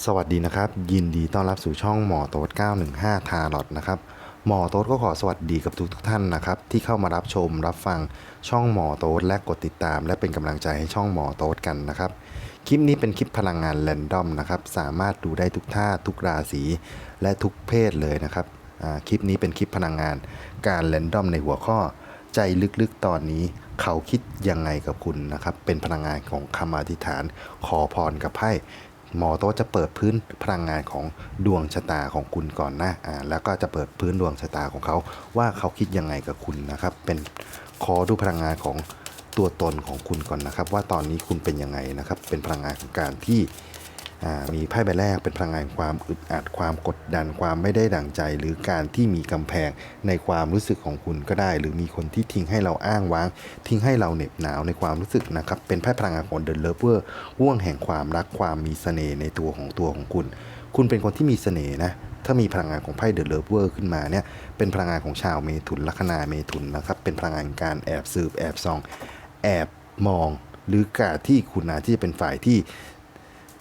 สวัสดีนะครับ ยินดีต้อนรับสู่ช่องหมอโต๊ด915 ทาร์ลอตนะครับหมอโต๊ดก็ขอสวัสดีกับทุกทุกท่านนะครับ ที่เข้ามารับชมรับฟังช่องหมอโต๊ดและกดติดตาม และเป็นกำลังใจให้ช่องหมอโต๊ดกันนะครับ คลิปนี้เป็นคลิปพลังงานแรนดอมนะครับ สามารถดูได้ทุกท่าทุกราศีและทุกเพศเลยนะครับคลิปนี้เป็นคลิปพลังงานการแรนดอมในหัวข้อ ใจลึกๆตอนนี้เขาคิดยังไงกับคุณนะครับ เป็นพลังงานของคำอธิษฐาน ขอพรกับไพ่ หมอโต๊ะจะเปิดพื้นพลังงานของดวงชะตาของคุณก่อนนะอ่าแล้วก็จะเปิดพื้นดวงชะตาของเขาว่าเขาคิดยังไงกับคุณนะครับ เป็นขอดูพลังงานของตัวตนของคุณก่อนนะครับ ว่าตอนนี้คุณเป็นยังไงนะครับ เป็นพลังงานของการที่ มีไพ่ใบแรกเป็นพลังงานความอึดอัดความกดดันความไม่ได้ดั่งใจ หรือการที่มีกำแพงในความรู้สึกของคุณก็ได้ หรือมีคนที่ทิ้งให้เราอ้างว้าง ทิ้งให้เราเหน็บหนาวในความรู้สึกนะครับ เป็นไพ่พลังงานของเด e เลเวอร์ว่วงแห่งความรักความมีเสน่ห์ในตัวของตัวของคุณ คุณเป็นคนที่มีเสน่ห์นะถ้ามีพลังงานของไพ่เด e เลเวอร์ขึ้นมาเนี่ยเป็นพลังงานของชาวเมถุนลัคนาเมถุนนะครับเป็นพลังงานการแอบสืบแอบซอง แอบมอง หรือการที่คุณอาจที่จะเป็นฝ่ายที่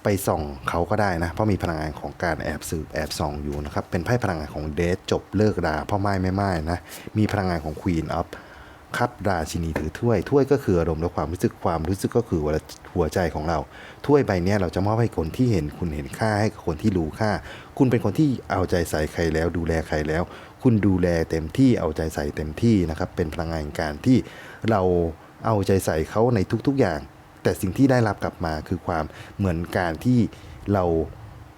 ไปส่องเขาก็ได้นะ เพราะมีพลังงานของการแอบสืบแอบส่องอยู่นะครับ เป็นไพ่พลังงานของเดทจบเลิกราพ่อไม้ไม่ไม้นะ มีพลังงานของควีนออฟคัพราชินีถือถ้วยถ้วยก็คืออารมณ์และความรู้สึกความรู้สึกก็คือหัวใจของเรา ถ้วยใบนี้เราจะมอบให้คนที่เห็นคุณเห็นค่าให้กับคนที่รู้ค่า คุณเป็นคนที่เอาใจใส่ใครแล้ว ดูแลใครแล้ว คุณดูแลเต็มที่เอาใจใส่เต็มที่นะครับเป็นพลังงานการที่เราเอาใจใส่เขาในทุกๆอย่าง แต่สิ่งที่ได้รับกลับมาคือความเหมือนการที่เรา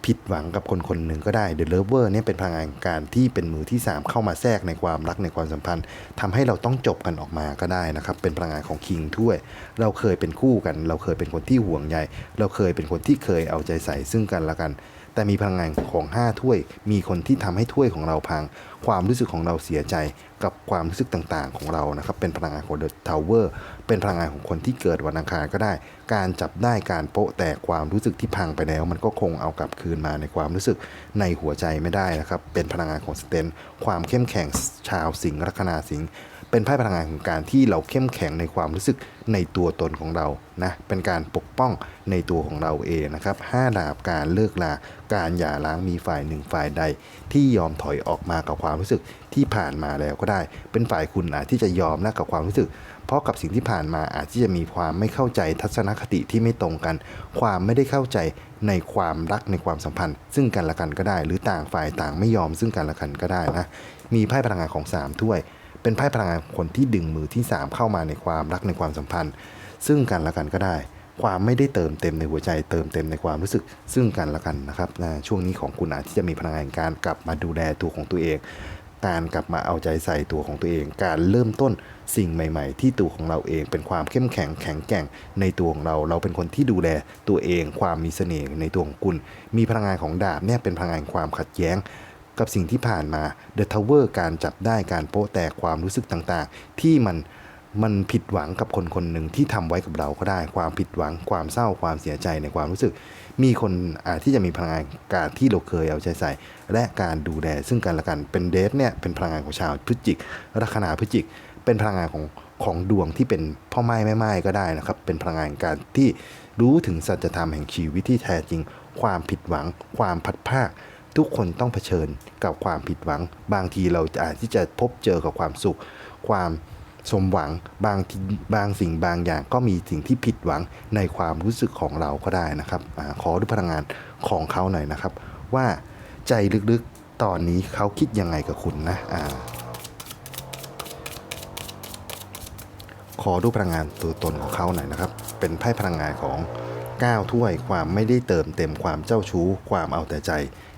ผิดหวังกับคนคนหนึ่งก็ได้ The Lover เนี่ยเป็นพลังงานการที่เป็นมือที่ 3 เข้ามาแทรกในความรักในความสัมพันธ์ทำให้เราต้องจบกันออกมาก็ได้นะครับ เป็นพลังงานของคิงถ้วย เราเคยเป็นคู่กัน เราเคยเป็นคนที่ห่วงใยเราเคยเป็นคนที่เคยเอาใจใส่ซึ่งกันและกัน แต่มีพลังงานของ5ถ้วย มีคนที่ทำให้ถ้วยของเราพัง ความรู้สึกของเราเสียใจกับความรู้สึกต่างๆ ของเรานะครับ เป็นพลังงานของ The Tower เป็นพลังงานของคนที่เกิดวันอังคารก็ได้ การจับได้การโปะแตกความรู้สึกที่พังไปแล้ว มันก็คงเอากลับคืนมาในความรู้สึกในหัวใจไม่ได้นะครับ เป็นพลังงานของสเตน ความเข้มแข็งชาวสิงห์ลัคนาสิงห์ เป็นไพ่พลังงานของการที่เราเข้มแข็งในความรู้สึกในตัวตนของเรานะเป็นการปกป้องในตัวของเราเองนะครับห้าดาบการเลิกลาการหย่าร้างมีฝ่ายหนึ่งฝ่ายใด ที่ยอมถอยออกมากับความรู้สึกที่ผ่านมาแล้วก็ได้ เป็นฝ่ายคุณอาจที่จะยอมนะกับความรู้สึก เพราะกับสิ่งที่ผ่านมาอาจที่จะมีความไม่เข้าใจทัศนคติที่ไม่ตรงกัน ความไม่ได้เข้าใจในความรักในความสัมพันธ์ ซึ่งกันและกันก็ได้ หรือต่างฝ่ายต่างไม่ยอมซึ่งกันและกันก็ได้นะมีไพ่พลังงานของสามถ้วย เป็นไพ่พลังงานคนที่ดึงมือที่ 3 เข้ามาในความรักในความสัมพันธ์ ซึ่งกันและกันก็ได้ ความไม่ได้เติมเต็มในหัวใจ เติมเต็มในความรู้สึก ซึ่งกันและกันนะครับนะช่วงนี้ของคุณอาจที่จะมีพลังงานการกลับมาดูแลตัวของตัวเอง การกลับมาเอาใจใส่ตัวของตัวเอง การเริ่มต้นสิ่งใหม่ ๆ ที่ตัวของเราเอง เป็นความเข้มแข็งแข็งแกร่งในตัวของเรา เราเป็นคนที่ดูแลตัวเอง ความมีเสน่ห์ในตัวของคุณ มีพลังงานของดาบเนี่ยเป็นพลังงานความขัดแย้ง กับสิ่งที่ผ่านมา The Tower การจับได้การโป๊ะแตกความรู้สึกต่างๆ ที่มันมันผิดหวังกับคนคนหนึ่งที่ทำไว้กับเราก็ได้ ความผิดหวังความเศร้าความเสียใจในความรู้สึก มีคนอาจที่จะมีพลังงานการที่เราเคยเอาใจใส่ และการดูแลซึ่งกันและกันเป็นเดทเนี่ยเป็นพลังงานของชาวพฤศจิกลัคนาพฤศจิก เป็นพลังงานของของดวงที่เป็นพ่อไม้แม่ไม้ก็ได้นะครับ เป็นพลังงานการที่รู้ถึงสัจธรรมแห่งชีวิตที่แท้จริง ความผิดหวัง ความพัดภาค ทุกคนต้องเผชิญกับความผิดหวัง บางทีเราอาจที่จะพบเจอกับความสุข ความสมหวังบางทีบางสิ่งบางอย่างก็มีสิ่งที่ผิดหวังในความรู้สึกของเราก็ได้นะครับอขอดูพลังงานของเขาหน่อยนะครับ ว่าใจลึกๆตอนนี้เขาคิดยังไงกับคุณนะอ่าขอดูพลังงานตัวตนของเขาหน่อยนะครับ เป็นไพ่พลังงานของ9ถ้วยความไม่ได้เติมเต็มความเจ้าชู้ ความเอาแต่ใจ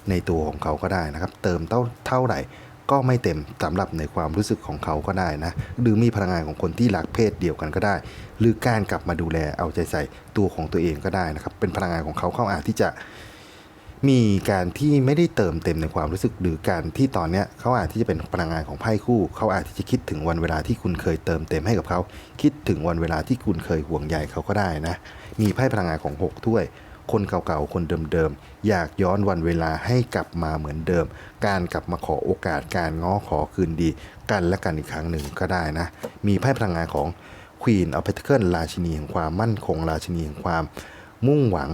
ในตัวของเขาก็ได้นะครับ เติมเท่าเท่าไหร่ก็ไม่เต็มสำหรับในความรู้สึกของเขาก็ได้นะ หรือมีพลังงานของคนที่รักเพศเดียวกันก็ได้ หรือการกลับมาดูแลเอาใจใส่ตัวของตัวเองก็ได้นะครับ เป็นพลังงานของเขาเขาอาจที่จะมีการที่ไม่ได้เติมเต็มในความรู้สึกหรือการที่ตอนเนี้ยเขาอาจที่จะเป็นพลังงานของไพ่คู่ เขาอาจที่จะคิดถึงวันเวลาที่คุณเคยเติมเต็มให้กับเขา คิดถึงวันเวลาที่คุณเคยห่วงใยเขาก็ได้นะ มีไพ่พลังงานของหกถ้วย คนเก่าๆ คนเดิมๆ อยากย้อนวันเวลาให้กลับมาเหมือนเดิม การกลับมาขอโอกาสการง้อขอคืนดี กันและกันอีกครั้งหนึ่งก็ได้นะ มีไพ่พลังงานของ Queen of Pentacles ราชินีแห่งความมั่นคงราชินีแห่งความมุ่งหวัง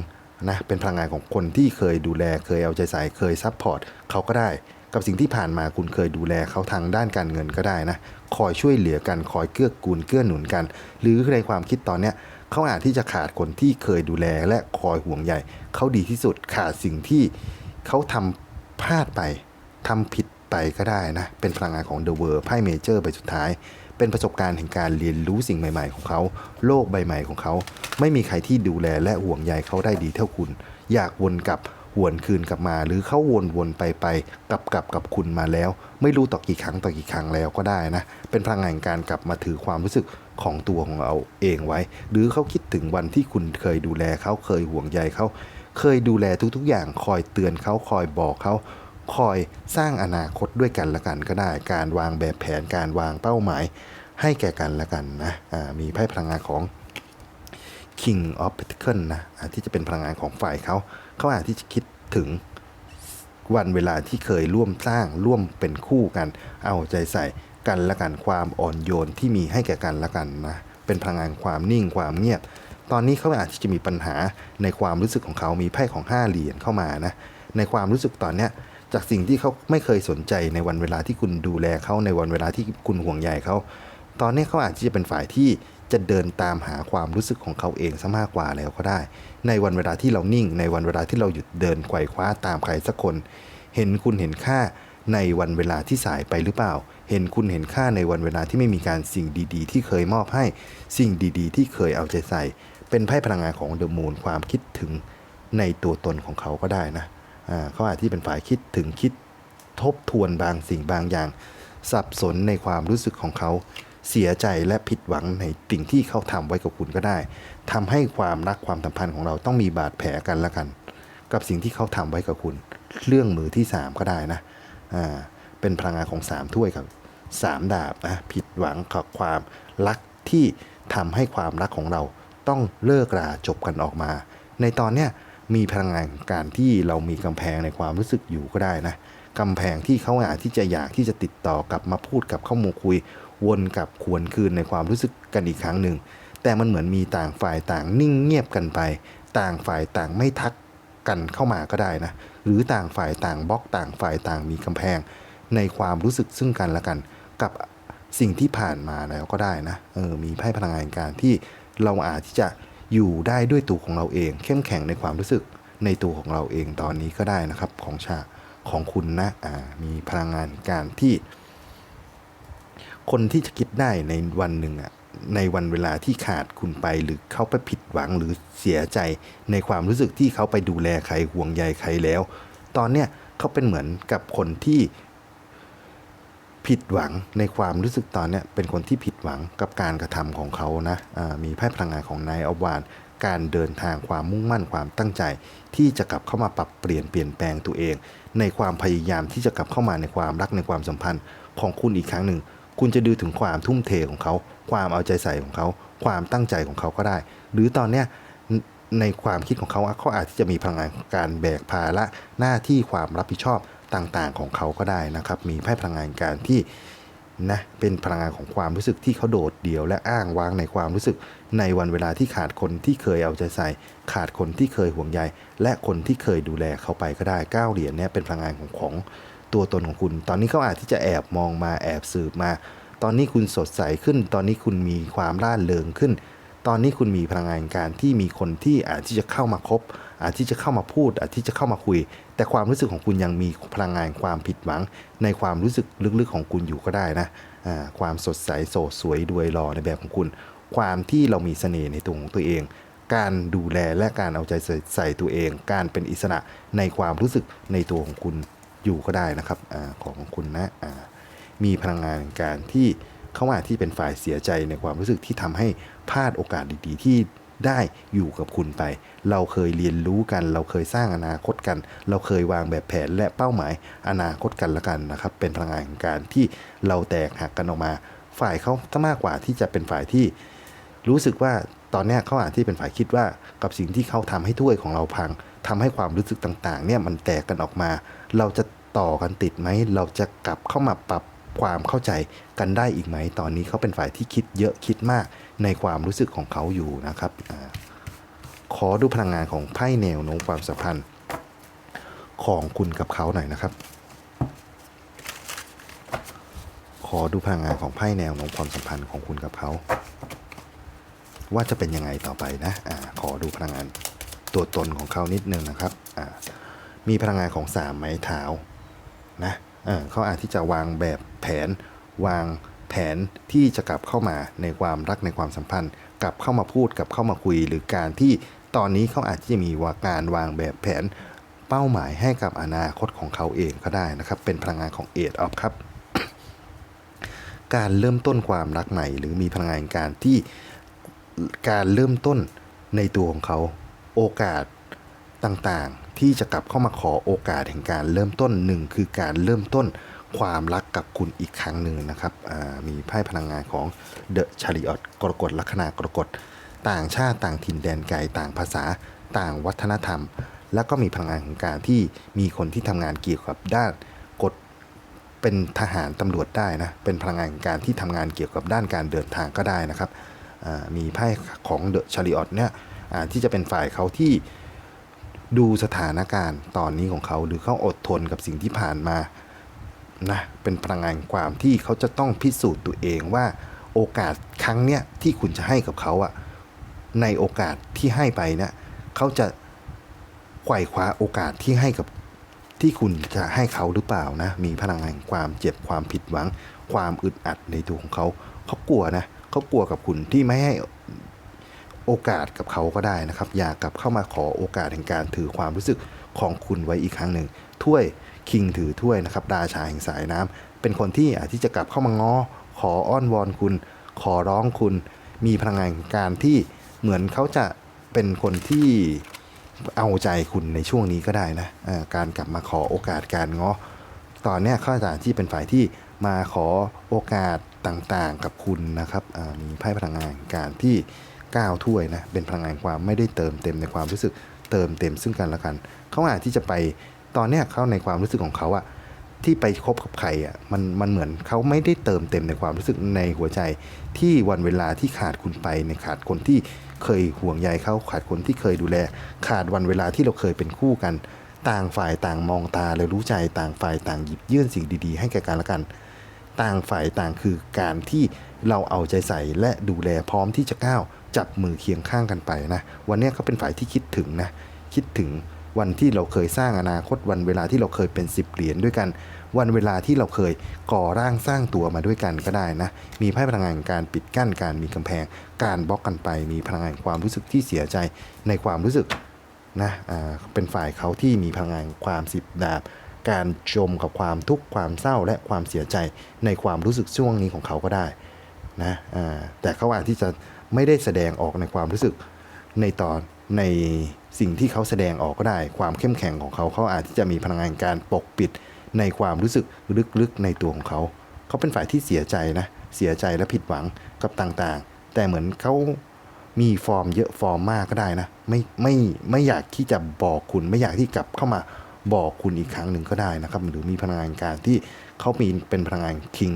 นะเป็นพลังงานของคนที่เคยดูแลเคยเอาใจใส่เคยซัพพอร์ตเขาก็ได้ กับสิ่งที่ผ่านมาคุณเคยดูแลเขาทางด้านการเงินก็ได้นะ คอยช่วยเหลือกันคอยเกื้อกูลเกื้อหนุนกัน หรือในความคิดตอนเนี้ย เขาอาจที่จะขาดคนที่เคยดูแลและคอยห่วงใยเขาดีที่สุดขาดสิ่งที่เขาทำพลาดไปทำผิดไปก็ได้นะ เป็นพลังงานของเดอะเวิร์ไพ่เมเจอร์ใบสุดท้าย เป็นประสบการณ์แห่งการเรียนรู้สิ่งใหม่ ๆ ของเขา โลกใบใหม่ของเขา ไม่มีใครที่ดูแลและห่วงใยเขาได้ดีเท่าคุณ อยากวนกลับ วนคืนกลับมา หรือเขาวนวนไปไปกลับกลับกับคุณมาแล้ว ไม่รู้ต่อกี่ครั้งต่อกี่ครั้งแล้วก็ได้นะ เป็นพลังงานแห่งการกลับมาถือความรู้สึกของตัวของเราเองไว้ หรือเขาคิดถึงวันที่คุณเคยดูแลเขาเคยห่วงใยเขาเคยดูแลทุกๆ อย่างคอยเตือนเขาคอยบอกเขาคอยสร้างอนาคตด้วยกันละกันก็ได้ การวางแบบแผนการวางเป้าหมาย ให้แก่กันละกันนะมีไพ่พลังงานของ King of Pentacles นะที่จะเป็นพลังงานของฝ่ายเขา เขาอาจที่จะคิดถึงวันเวลาที่เคยร่วมสร้างร่วมเป็นคู่กัน เอาใจใส่กันละกันความอ่อนโยนที่มีให้แก่กันละกันนะเป็นพลังงานความนิ่งความเงียบ ตอนนี้เขาอาจจะมีปัญหาในความรู้สึกของเขามีไพ่ของห้าเหรียญเข้ามานะในความรู้สึกตอนเนี้ยจากสิ่งที่เขาไม่เคยสนใจในวันเวลาที่คุณดูแลเขาในวันเวลาที่คุณห่วงใยเขา ตอนนี้เขาอาจจะเป็นฝ่ายที่ จะเดินตามหาความรู้สึกของเขาเองซะมากกว่าแล้วก็ได้ ในวันเวลาที่เรานิ่ง ในวันเวลาที่เราหยุดเดินไขว่คว้าตามใครสักคน เห็นคุณเห็นค่าในวันเวลาที่สายไปหรือเปล่า เห็นคุณเห็นค่าในวันเวลาที่ไม่มีการสิ่งดีๆ ที่เคยมอบให้ สิ่งดีๆ ที่เคยเอาใจใส่ เป็นไพ่พลังงานของเดอะมูนความคิดถึงในตัวตนของเขาก็ได้นะเขาอาจที่เป็นฝ่ายคิดถึงคิดทบทวนบางสิ่งบางอย่าง สับสนในความรู้สึกของเขา เสียใจและผิดหวังในสิ่งที่เขาทำไว้กับคุณก็ได้ทำให้ความรักความสัมพันธ์ของเราต้องมีบาดแผลกันละกัน กับสิ่งที่เขาทำไว้กับคุณ เรื่องมือที่ 3 ก็ได้นะอ่าเป็นพลังงานของ 3 ถ้วยครับสามดาบนะผิดหวังกับความรักที่ทำให้ความรักของเราต้องเลิกราจบกันออกมา ในตอนเนี้ยมีพลังงานของการที่เรามีกำแพงในความรู้สึกอยู่ก็ได้นะกำแพงที่เขาอาจที่จะอยากที่จะติดต่อกลับมาพูดกับเข้ามาคุย วนกับควนคืนในความรู้สึกกันอีกครั้งหนึ่ง แต่มันเหมือนมีต่างฝ่ายต่างนิ่งเงียบกันไป ต่างฝ่ายต่างไม่ทักกันเข้ามาก็ได้นะ หรือต่างฝ่ายต่างบล็อกต่างฝ่ายต่างมีกำแพง ในความรู้สึกซึ่งกันและกัน กับสิ่งที่ผ่านมาแล้วก็ได้นะ เออ มีไพ่พลังงานการที่เราอาจที่จะอยู่ได้ด้วยตัวของเราเอง เข้มแข็งในความรู้สึกในตัวของเราเองตอนนี้ก็ได้นะครับของชาของคุณนะ อ่า มีพลังงานการที่ คนที่จะคิดได้ในวันหนึ่งอะในวันเวลาที่ขาดคุณไปหรือเขาไปผิดหวังหรือเสียใจในความรู้สึกที่เขาไปดูแลใครห่วงใยใครแล้ว ตอนเนี้ยเขาเป็นเหมือนกับคนที่ผิดหวังในความรู้สึกตอนเนี้ยเป็นคนที่ผิดหวังกับการกระทำของเขานะอ่ามีไพ่พลังงานของนายอวานการเดินทางความมุ่งมั่นความตั้งใจ ที่จะกลับเข้ามาปรับเปลี่ยนเปลี่ยนแปลงตัวเอง ในความพยายามที่จะกลับเข้ามาในความรักในความสัมพันธ์ของคุณอีกครั้งหนึ่ง คุณจะดูถึงความทุ่มเทของเขา ความเอาใจใส่ของเขา ความตั้งใจของเขาก็ได้ หรือตอนเนี้ยในความคิดของเขาเขาอาจจะมีพลังงานการแบกภาระหน้าที่ความรับผิดชอบต่างๆ ของเขาก็ได้นะครับ มีไพ่พลังงานการที่นะเป็นพลังงานของความรู้สึกที่เขาโดดเดี่ยวและอ้างว้างในความรู้สึก ในวันเวลาที่ขาดคนที่เคยเอาใจใส่ ขาดคนที่เคยห่วงใย และคนที่เคยดูแลเขาไปก็ได้เก้าเหรียญเนี่ยเป็นพลังงานของของ ตัวตนของคุณ ตอนนี้เขาอาจที่จะแอบมองมาแอบสืบมา ตอนนี้คุณสดใสขึ้น ตอนนี้คุณมีความร่าเริงขึ้น ตอนนี้คุณมีพลังงานการที่มีคนที่อาจที่จะเข้ามาคบ อาจที่จะเข้ามาพูด อาจที่จะเข้ามาคุย แต่ความรู้สึกของคุณยังมีพลังงานความผิดหวัง ในความรู้สึกลึกๆของคุณอยู่ก็ได้นะความสดใสโสดสวยดวยหล่อในแบบของคุณ ความที่เรามีเสน่ห์ในตัวของตัวเองการดูแลและการเอาใจใส่ตัวเอง การเป็นอิสระในความรู้สึกในตัวของคุณ อยู่ก็ได้นะครับอของคุณนะมีพลังงานการที่เข้ามาที่เป็นฝ่ายเสียใจในความรู้สึกที่ทำให้พลาดโอกาสดีๆ ที่ได้อยู่กับคุณไป เราเคยเรียนรู้กัน เราเคยสร้างอนาคตกัน เราเคยวางแบบแผนและเป้าหมายอนาคตกันละกันนะครับ เป็นพลังงานของการที่เราแตกหักกันออกมา ฝ่ายเขาจะมากกว่าที่จะเป็นฝ่ายที่ รู้สึกว่าตอนนี้เขาอาจที่เป็นฝ่ายคิดว่ากับสิ่งที่เขาทำให้ถ้วยของเราพังทำให้ความรู้สึกต่างๆเนี่ยมันแตกกันออกมา เราจะต่อกันติดไหม เราจะกลับเข้ามาปรับความเข้าใจกันได้อีกไหม ตอนนี้เขาเป็นฝ่ายที่คิดเยอะคิดมากในความรู้สึกของเขาอยู่นะครับอขอดูพลังงานของไพ่แนวโน้มความสัมพันธ์ของคุณกับเขาหน่อยนะครับ ขอดูพลังงานของไพ่แนวโน้มความสัมพันธ์ของคุณกับเขา ว่าจะเป็นยังไงต่อไปนะอ่าขอดูพลังงานตัวตนของเขานิดนึงนะครับอ่า มีพลังงานของสามไม้เท้านะเเขาอาจที่จะวางแบบแผนวางแผนที่จะกลับเข้ามาในความรักในความสัมพันธ์ กลับเข้ามาพูดกลับเข้ามาคุย หรือการที่ตอนนี้เขาอาจจะมีว่าการวางแบบแผนเป้าหมายให้กับอนาคตของเขาเองก็ได้นะครับ เป็นพลังงานของเอ็ดออฟครับ การเริ่มต้นความรักใหม่ หรือมีพลังงานการที่การเริ่มต้นในตัวของเขา โอกาส ต่างๆ ที่จะกลับเข้ามาขอโอกาสแห่งการเริ่มต้นหนึ่งคือการเริ่มต้นความรักกับคุณอีกครั้งหนึ่งนะครับมีไพ่พลังงานของเดอะชาริออตกรกฎลัคนากรกฎต่างชาติต่างถิ่นแดนไกลต่างภาษา ต่างวัฒนธรรม แล้วก็มีพลังงานของการที่มีคนที่ทำงานเกี่ยวกับด้านกฎเป็นทหารตำรวจได้นะเป็นพลังงานของการที่ทำงานเกี่ยวกับด้านการเดินทางก็ได้นะครับมีไพ่ของเดอะชาริออตเนี่ยที่จะเป็นฝ่ายเขาที่ ดูสถานการณ์ตอนนี้ของเขา หรือเขาอดทนกับสิ่งที่ผ่านมานะเป็นพลังงานความที่เขาจะต้องพิสูจน์ตัวเองว่า โอกาสครั้งเนี้ยที่คุณจะให้กับเขาอะในโอกาสที่ให้ไปเนี่ยเขาจะไขว่คว้าโอกาสที่ให้กับที่คุณจะให้เขาหรือเปล่านะ มีพลังงานแห่งความเจ็บความผิดหวัง ความอึดอัดในตัวของเขา เขากลัวนะ เขากลัวกับคุณที่ไม่ให้ โอกาสกับเขาก็ได้นะครับ อยากกลับเข้ามาขอโอกาสแห่งการถือความรู้สึกของคุณไว้อีกครั้งหนึ่งถ้วยคิงถือถ้วยนะครับราชาแห่งสายน้ำเป็นคนที่อาจที่จะกลับเข้ามาง้อขออ้อนวอนคุณ ขอร้องคุณ มีพลังงานแห่งการที่เหมือนเขาจะเป็นคนที่เอาใจคุณในช่วงนี้ก็ได้นะเอ่อการกลับมาขอโอกาสการง้อตอนนี้เขาอาจที่เป็นฝ่ายที่มาขอโอกาสต่างๆกับคุณนะครับมีไพ่พลังงานการที่ ก้าถ้วยนะ เป็นพลังงานความไม่ได้เติมเต็มในความรู้สึกเติมเต็มซึ่งกันและกัน เขาอาจที่จะไปตอนเนี้ยเขาในความรู้สึกของเขาอะที่ไปคบกับใครอะมันมันเหมือนเขาไม่ได้เติมเต็มในความรู้สึกในหัวใจ ที่วันเวลาที่ขาดคุณไปในขาดคนที่เคยห่วงใยเขาขาดคนที่เคยดูแล ขาดวันเวลาที่เราเคยเป็นคู่กัน ต่างฝ่ายต่างมองตาและรู้ใจต่างฝ่ายต่างหยิบยื่นสิ่งดีๆ ให้แก่กันและกัน ต่างฝ่ายต่างคือการที่เราเอาใจใส่และดูแลพร้อมที่จะก้าว จับมือเคียงข้างกันไปนะ วันนี้เขาเป็นฝ่ายที่คิดถึงนะ คิดถึงวันที่เราเคยสร้างอนาคตวันเวลาที่เราเคยเป็นสิบเหรียญด้วยกัน วันเวลาที่เราเคยก่อร่างสร้างตัวมาด้วยกันก็ได้นะ มีไพ่พลังงานการปิดกั้นการมีกำแพง การบล็อกกันไป มีพลังงานความรู้สึกที่เสียใจในความรู้สึกนะอ่าเป็นฝ่ายเขาที่มีพลังงานความสิบดาบ การจมกับความทุกข์ความเศร้าและความเสียใจในความรู้สึกช่วงนี้ของเขาก็ได้นะอ่าแต่เขาอาจที่จะ ไม่ได้แสดงออกในความรู้สึกในตอนในสิ่งที่เขาแสดงออกก็ได้ ความเข้มแข็งของเขาเขาอาจที่จะมีพลังงานการปกปิดในความรู้สึกลึกๆในตัวของเขา เขาเป็นฝ่ายที่เสียใจนะเสียใจและผิดหวังกับต่างๆ แต่เหมือนเขามีฟอร์มเยอะฟอร์มมากก็ได้นะไม่ไม่ไม่อยากที่จะบอกคุณไม่อยากที่กลับเข้ามาบอกคุณอีกครั้งหนึ่งก็ได้นะครับหรือมีพลังงานการที่เขามีเป็นพลังงานคิง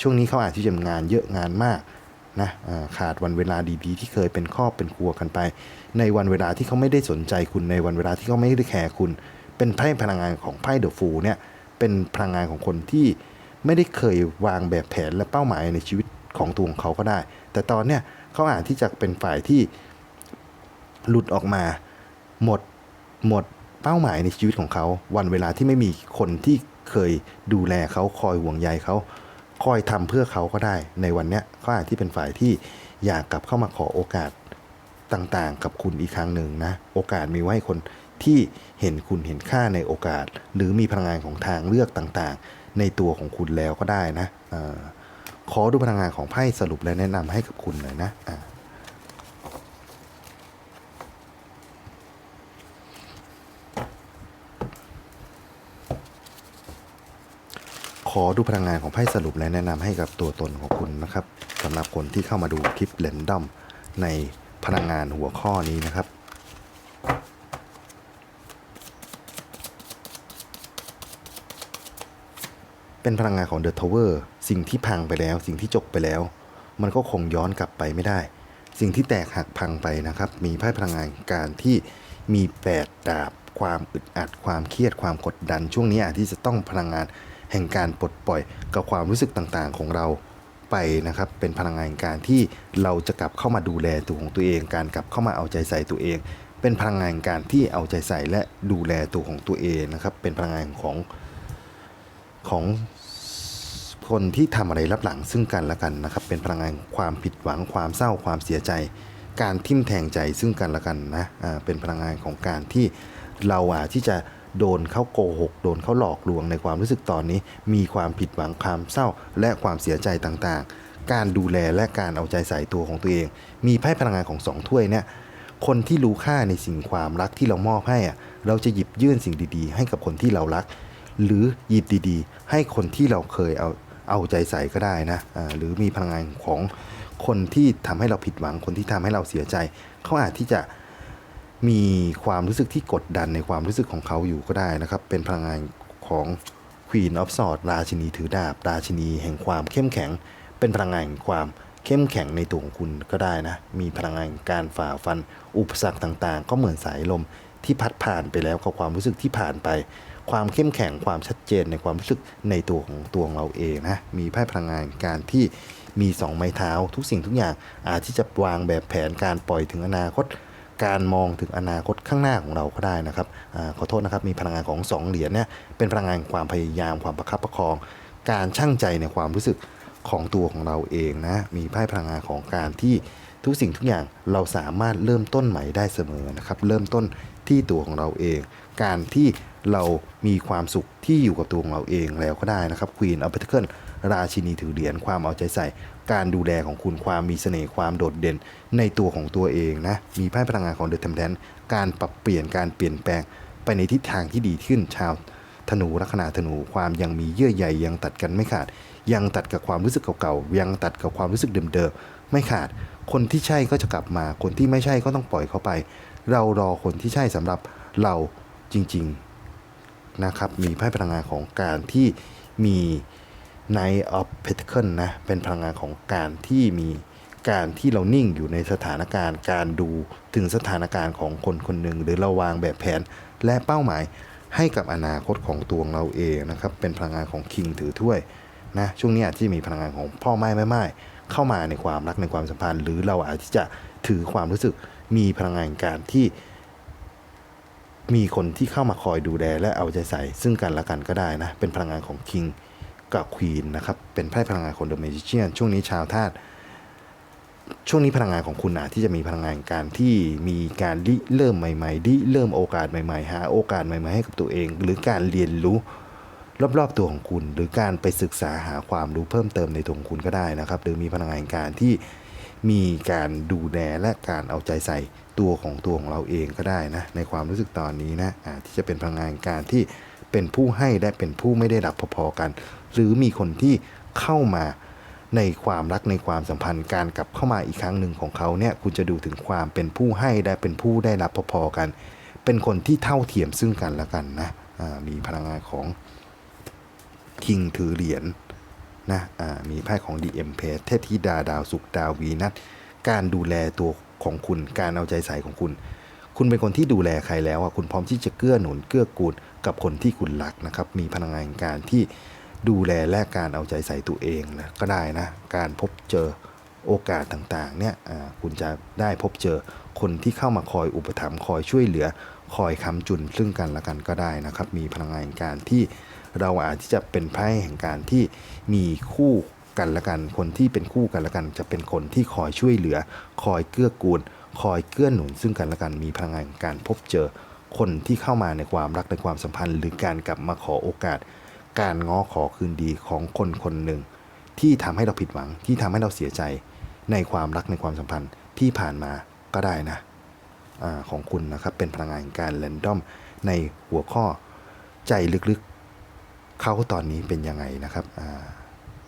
ช่วงนี้เขาอาจที่จะทำงานเยอะงานมาก นะขาดวันเวลาดีๆ ที่เคยเป็นครอบเป็นครัวกันไป ในวันเวลาที่เขาไม่ได้สนใจคุณในวันเวลาที่เขาไม่ได้แคร์คุณ เป็นไพ่พลังงานของไพ่เดอะฟูเนี่ยเป็นพลังงานของคนที่ไม่ได้เคยวางแบบแผนและเป้าหมายในชีวิตของตัวของเขาก็ได้ แต่ตอนเนี้ยเขาอาจที่จะเป็นฝ่ายที่หลุดออกมาหมดหมดเป้าหมายในชีวิตของเขา วันเวลาที่ไม่มีคนที่เคยดูแลเขาคอยห่วงใยเขา คอยทำเพื่อเขาก็ได้ในวันเนี้ยเขาอาจที่เป็นฝ่ายที่อยากกลับเข้ามาขอโอกาสต่างๆ กับคุณอีกครั้งหนึ่งนะ โอกาสมีไว้คนที่เห็นคุณเห็นค่าในโอกาส หรือมีพลังงานของทางเลือกต่างๆ ในตัวของคุณแล้วก็ได้นะอขอดูพลังงานของไพ่สรุปและแนะนำให้กับคุณหน่อยนะอ่ ขอดูพลังงานของไพ่สรุปและแนะนำให้กับตัวตนของคุณนะครับสำหรับคนที่เข้ามาดูคลิปเลนดอมในพลังงานหัวข้อนี้นะครับเป็นพลังงานของเดอะทาวเวอร์สิ่งที่พังไปแล้ว สิ่งที่จบไปแล้ว มันก็คงย้อนกลับไปไม่ได้ สิ่งที่แตกหักพังไปนะครับ มีไพ่พลังงานการที่มีแปดดาบ ความอึดอัด ความเครียดความกดดัน ช่วงนี้อาจที่จะต้องพลังงาน แห่งการปลดปล่อยกับความรู้สึกต่างๆ ของเราไปนะครับ เป็นพลังงานการที่เราจะกลับเข้ามาดูแลตัวของตัวเอง การกลับเข้ามาเอาใจใส่ตัวเอง เป็นพลังงานการที่เอาใจใส่และดูแลตัวของตัวเองนะครับ เป็นพลังงานของของคนที่ทำอะไรรับหลังซึ่งกันและกันนะครับ เป็นพลังงานความผิดหวังความเศร้าความเสียใจ การทิ่มแทงใจซึ่งกันและกันนะเป็นพลังงานของการที่เราอาจที่จะ โดนเขาโกหก โดนเขาหลอกลวงในความรู้สึกตอนนี้ มีความผิดหวังความเศร้าและความเสียใจต่างๆ การดูแลและการเอาใจใส่ตัวของตัวเอง มีไพ่พลังงานของสองถ้วยเนี่ยคนที่รู้ค่าในสิ่งความรักที่เรามอบให้อะเราจะหยิบยื่นสิ่งดีๆ ให้กับคนที่เรารัก หรือหยิบดีๆ ให้คนที่เราเคยเอาเอาใจใส่ก็ได้นะอ่าหรือมีพลังงานของคนที่ทำให้เราผิดหวังคนที่ทำให้เราเสียใจ เขาอาจที่จะ มีความรู้สึกที่กดดันในความรู้สึกของเขาอยู่ก็ได้นะครับ เป็นพลังงานของ Queen of s w o r d ราชินีถือดาบ ราชินีแห่งความเข้มแข็ง เป็นพลังงานแห่งความเข้มแข็งในตัวของคุณก็ได้นะ มีพลังงานการฝ่าฟัน อุปสรรคต่างๆ ก็เหมือนสายลมที่พัดผ่านไปแล้วกับความรู้สึกที่ผ่านไป ความเข้มแข็งความชัดเจนในความรู้สึกในตัวของตัวของเราเองนะ มีไพ่พลังงานการที่มีสองไม้เท้า ทุกสิ่งทุกอย่างอาจที่จะวางแบบแผนการปล่อยถึงอนาคต การมองถึงอนาคตข้างหน้าของเราก็ได้นะครับอขอโทษนะครับมีพลังงานของสองเหรียญเนี่ยเป็นพลังงานความพยายามความประคับประคอง การชั่งใจในความรู้สึกของตัวของเราเองนะมีไพ่พลังงานของการที่ทุกสิ่งทุกอย่างเราสามารถเริ่มต้นใหม่ได้เสมอนะครับเริ่มต้นที่ตัวของเราเอง การที่เรามีความสุขที่อยู่กับตัวของเราเองแล้วก็ได้นะครับ Queen of Pentacles ราชินีถือเหรียญความเอาใจใส่ การดูแลของคุณความมีเสน่ห์ความโดดเด่นในตัวของตัวเองนะมีไพ่พลังงานของเดอะเทมเพลนการปรับเปลี่ยนการเปลี่ยนแปลงไปในทิศทางที่ดีขึ้นชาวธนูลัคนาธนูความยังมีเยื่อใยยังตัดกันไม่ขาด ยังตัดกับความรู้สึกเก่าๆยังตัดกับความรู้สึกเดิมๆไม่ขาด คนที่ใช่ก็จะกลับมา คนที่ไม่ใช่ก็ต้องปล่อยเขาไป เรารอคนที่ใช่สำหรับเราจริงๆนะครับมีไพ่พลังงานของการที่มี Night of Pentacle นะ เป็นพลังงานของการที่มีการที่เรานิ่งอยู่ในสถานการณ์การดูถึงสถานการณ์ของคนคนหนึ่ง หรือเราวางแบบแผนและเป้าหมายให้กับอนาคตของตัวเราเองนะครับ เป็นพลังงานของคิงถือถ้วยนะช่วงนี้อาจจะมีพลังงานของพ่อไม้แม่ไม้เข้ามาในความรักในความสัมพันธ์ หรือเราอาจจะถือความรู้สึกมีพลังงานการที่มีคนที่เข้ามาคอยดูแลและเอาใจใส่ซึ่งกันและกันก็ได้นะ เป็นพลังงานของ King กับ Queen นะครับ เป็นไพ่พลังงานของ The Magician ช่วงนี้ชาวธาตุช่วงนี้พลังงานของคุณอาจที่จะมีพลังงานการที่มีการริเริ่มใหม่ๆริเริ่มโอกาสใหม่ๆ หาโอกาสใหม่ๆให้กับตัวเอง หรือการเรียนรู้รอบๆตัวของคุณ หรือการไปศึกษาหาความรู้เพิ่มเติมในตัวของคุณก็ได้นะครับ หรือมีพลังงานการที่มีการดูแลและการเอาใจใส่ตัวของตัวของเราเองก็ได้นะในความรู้สึกตอนนี้นะที่จะเป็นพลังงานการที่เป็นผู้ให้และเป็นผู้ไม่ได้รับพอๆกัน หรือมีคนที่เข้ามาในความรักในความสัมพันธ์การกลับเข้ามาอีกครั้งหนึ่งของเขาเนี่ยคุณจะดูถึงความเป็นผู้ให้และเป็นผู้ได้รับพอๆกัน เป็นคนที่เท่าเทียมซึ่งกันและกันนะมีพลังงานของคิงถือเหรียญนะมีไพ่ของดีเอ็มเพเทพธิดาดาวสุกดาววีนัสการดูแลตัวของคุณการเอาใจใส่ของคุณ คุณเป็นคนที่ดูแลใครแล้วอะคุณพร้อมที่จะเกื้อหนุนเกื้อกูลกับคนที่คุณรักนะครับ มีพลังงานการที่ ดูแลและการเอาใจใส่ตัวเองนะก็ได้นะ การพบเจอโอกาสต่างๆเนี่ยคุณจะได้พบเจอคนที่เข้ามาคอยอุปถัมภ์คอยช่วยเหลือ คอยค้ำจุนซึ่งกันและกันก็ได้นะครับ มีพลังงานการที่เราอาจที่จะเป็นไพ่แห่งการที่มีคู่กันและกัน คนที่เป็นคู่กันและกัน จะเป็นคนที่คอยช่วยเหลือ คอยเกื้อกูล คอยเกื้อหนุนซึ่งกันและกัน มีพลังงานการพบเจอ คนที่เข้ามาในความรักในความสัมพันธ์ หรือการกลับมาขอโอกาส การง้อขอคืนดีของคนคนหนึ่ง ที่ทำให้เราผิดหวัง ที่ทำให้เราเสียใจในความรักในความสัมพันธ์ที่ผ่านมาก็ได้นะอของคุณนะครับเป็นพลังงานการแรนดอมในหัวข้อใจลึกๆ เขาตอนนี้เป็นยังไงนะครับ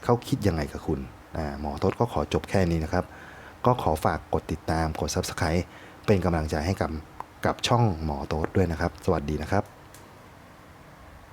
เขาคิดยังไงกับคุณหมอทศก็ขอจบแค่นี้นะครับ ก็ขอฝากกดติดตามกด Subscribe เป็นกำลังใจให้กับกับช่องหมอโต๊ดด้วยนะครับ สวัสดีนะครับ